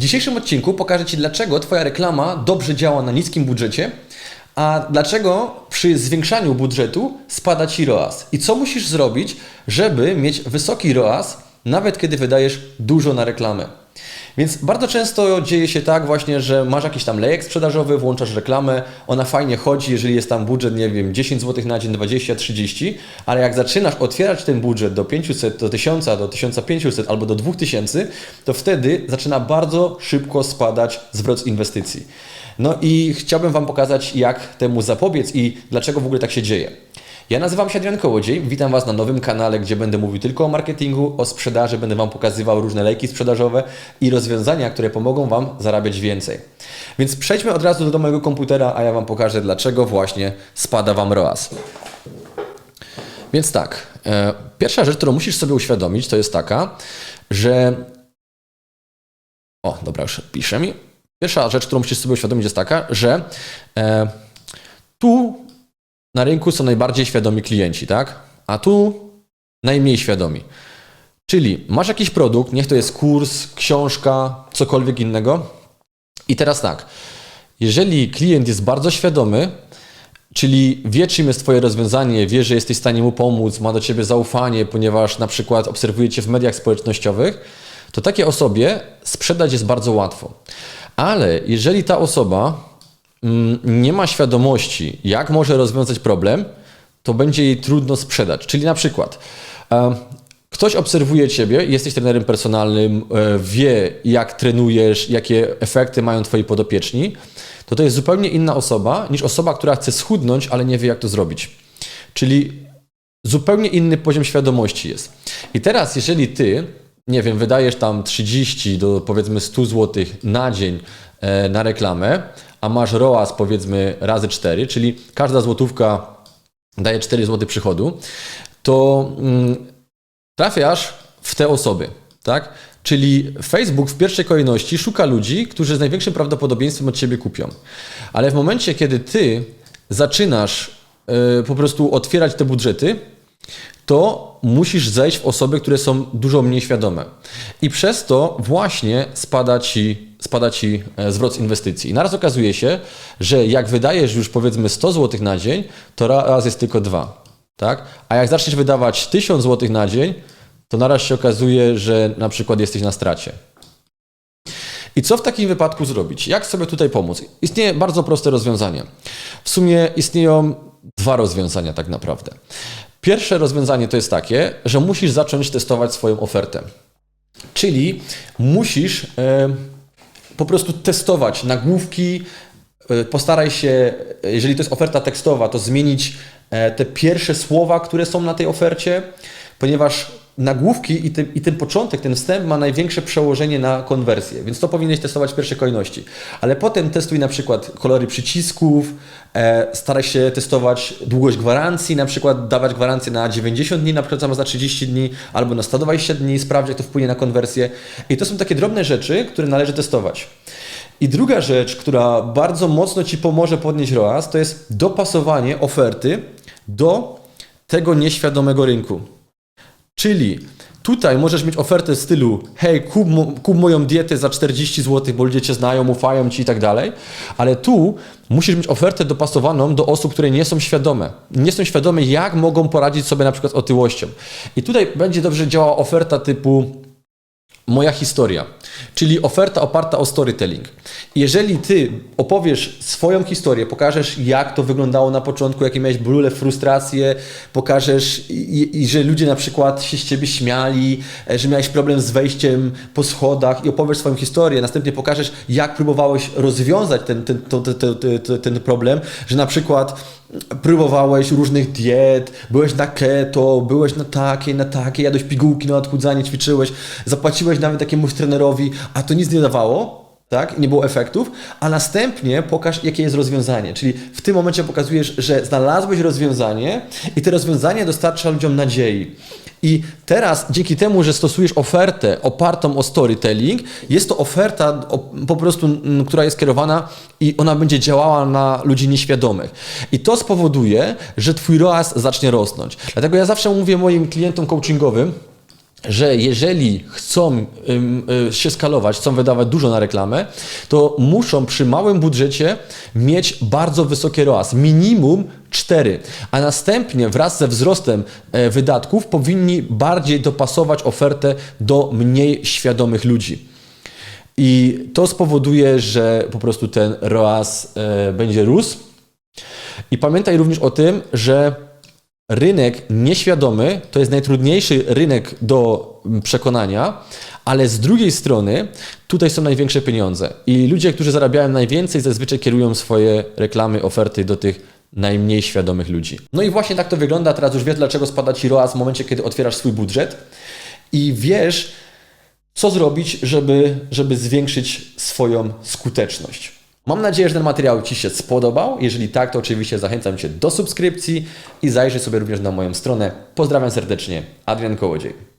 W dzisiejszym odcinku pokażę Ci, dlaczego Twoja reklama dobrze działa na niskim budżecie, a dlaczego przy zwiększaniu budżetu spada Ci ROAS. I co musisz zrobić, żeby mieć wysoki ROAS, nawet kiedy wydajesz dużo na reklamę. Więc bardzo często dzieje się tak właśnie, że masz jakiś tam lejek sprzedażowy, włączasz reklamę, ona fajnie chodzi, jeżeli jest tam budżet, nie wiem, 10 zł na dzień, 20, 30, ale jak zaczynasz otwierać ten budżet do 500, do 1000, do 1500 albo do 2000, to wtedy zaczyna bardzo szybko spadać zwrot inwestycji. No i chciałbym Wam pokazać, jak temu zapobiec i dlaczego w ogóle tak się dzieje. Ja nazywam się Adrian Kołodziej, witam Was na nowym kanale, gdzie będę mówił tylko o marketingu, o sprzedaży, będę Wam pokazywał różne lejki sprzedażowe i rozwiązania, które pomogą Wam zarabiać więcej. Więc przejdźmy od razu do mojego komputera, a ja Wam pokażę, dlaczego właśnie spada Wam ROAS. Więc tak, e, pierwsza rzecz, którą musisz sobie uświadomić, to jest taka, że... O, dobra, już pisze mi. Pierwsza rzecz, którą musisz sobie uświadomić jest taka, że e, tu na rynku są najbardziej świadomi klienci, tak? A tu najmniej świadomi. Czyli masz jakiś produkt, niech to jest kurs, książka, cokolwiek innego. I teraz tak, jeżeli klient jest bardzo świadomy, czyli wie, czym jest Twoje rozwiązanie, wie, że jesteś w stanie mu pomóc, ma do Ciebie zaufanie, ponieważ na przykład obserwuje Cię w mediach społecznościowych, to takiej osobie sprzedać jest bardzo łatwo. Ale jeżeli ta osoba nie ma świadomości, jak może rozwiązać problem, to będzie jej trudno sprzedać. Czyli na przykład ktoś obserwuje Ciebie, jesteś trenerem personalnym, e, wie jak trenujesz, jakie efekty mają Twoi podopieczni, to to jest zupełnie inna osoba niż osoba, która chce schudnąć, ale nie wie jak to zrobić. Czyli zupełnie inny poziom świadomości jest. I teraz, jeżeli Ty, nie wiem, wydajesz tam 30 do powiedzmy 100 zł na dzień e, na reklamę, a masz ROAS powiedzmy razy 4, czyli każda złotówka daje 4 zł przychodu, to mm, trafiasz w te osoby, tak? Czyli Facebook w pierwszej kolejności szuka ludzi, którzy z największym prawdopodobieństwem od Ciebie kupią. Ale w momencie, kiedy Ty zaczynasz e, po prostu otwierać te budżety, to musisz zejść w osoby, które są dużo mniej świadome. I przez to właśnie spada ci, spada ci e, zwrot z inwestycji. I naraz okazuje się, że jak wydajesz już powiedzmy 100 zł na dzień, to raz jest tylko dwa. Tak? A jak zaczniesz wydawać 1000 zł na dzień, to naraz się okazuje, że na przykład jesteś na stracie. I co w takim wypadku zrobić? Jak sobie tutaj pomóc? Istnieje bardzo proste rozwiązanie. W sumie istnieją dwa rozwiązania tak naprawdę. Pierwsze rozwiązanie to jest takie, że musisz zacząć testować swoją ofertę. Czyli musisz e, po prostu testować nagłówki, e, postaraj się, jeżeli to jest oferta tekstowa, to zmienić e, te pierwsze słowa, które są na tej ofercie, ponieważ nagłówki i, i ten początek, ten wstęp ma największe przełożenie na konwersję, więc to powinieneś testować w pierwszej kolejności. Ale potem testuj na przykład kolory przycisków, e, staraj się testować długość gwarancji, na przykład dawać gwarancję na 90 dni, na przykład zamiast na 30 dni, albo na 120 dni, sprawdź jak to wpłynie na konwersję. I to są takie drobne rzeczy, które należy testować. I druga rzecz, która bardzo mocno Ci pomoże podnieść ROAS, to jest dopasowanie oferty do tego nieświadomego rynku. Czyli tutaj możesz mieć ofertę w stylu hej, kup, kup moją dietę za 40 zł, bo ludzie Cię znają, ufają Ci i tak dalej, ale tu musisz mieć ofertę dopasowaną do osób, które nie są świadome. Nie są świadome, jak mogą poradzić sobie na przykład z otyłością. I tutaj będzie dobrze działała oferta typu moja historia, czyli oferta oparta o storytelling. Jeżeli ty opowiesz swoją historię, pokażesz jak to wyglądało na początku, jakie miałeś bóle, frustracje, pokażesz, i, i, że ludzie na przykład się z ciebie śmiali, e, że miałeś problem z wejściem po schodach i opowiesz swoją historię, następnie pokażesz jak próbowałeś rozwiązać ten, ten, ten, problem, że na przykład próbowałeś różnych diet, byłeś na keto, byłeś na takie, na takie, jadłeś pigułki na odchudzanie, ćwiczyłeś, zapłaciłeś nawet jakiemuś trenerowi, a to nic nie dawało, tak? Nie było efektów, a następnie pokaż, jakie jest rozwiązanie. Czyli w tym momencie pokazujesz, że znalazłeś rozwiązanie i to rozwiązanie dostarcza ludziom nadziei. I teraz dzięki temu, że stosujesz ofertę opartą o storytelling, jest to oferta po prostu, m, która jest kierowana i ona będzie działała na ludzi nieświadomych. I to spowoduje, że twój ROAS zacznie rosnąć. Dlatego ja zawsze mówię moim klientom coachingowym, że jeżeli chcą y, się skalować, chcą wydawać dużo na reklamę, to muszą przy małym budżecie mieć bardzo wysokie ROAS, minimum 4, a następnie wraz ze wzrostem e, wydatków powinni bardziej dopasować ofertę do mniej świadomych ludzi. I to spowoduje, że po prostu ten ROAS e, będzie rósł. I pamiętaj również o tym, że rynek nieświadomy to jest najtrudniejszy rynek do przekonania, ale z drugiej strony tutaj są największe pieniądze. I ludzie, którzy zarabiają najwięcej, zazwyczaj kierują swoje reklamy, oferty do tych najmniej świadomych ludzi. No i właśnie tak to wygląda. Teraz już wiesz, dlaczego spada Ci ROAS w momencie, kiedy otwierasz swój budżet i wiesz, co zrobić, żeby, żeby zwiększyć swoją skuteczność. Mam nadzieję, że ten materiał Ci się spodobał. Jeżeli tak, to oczywiście zachęcam Cię do subskrypcji i zajrzyj sobie również na moją stronę. Pozdrawiam serdecznie, Adrian Kołodziej.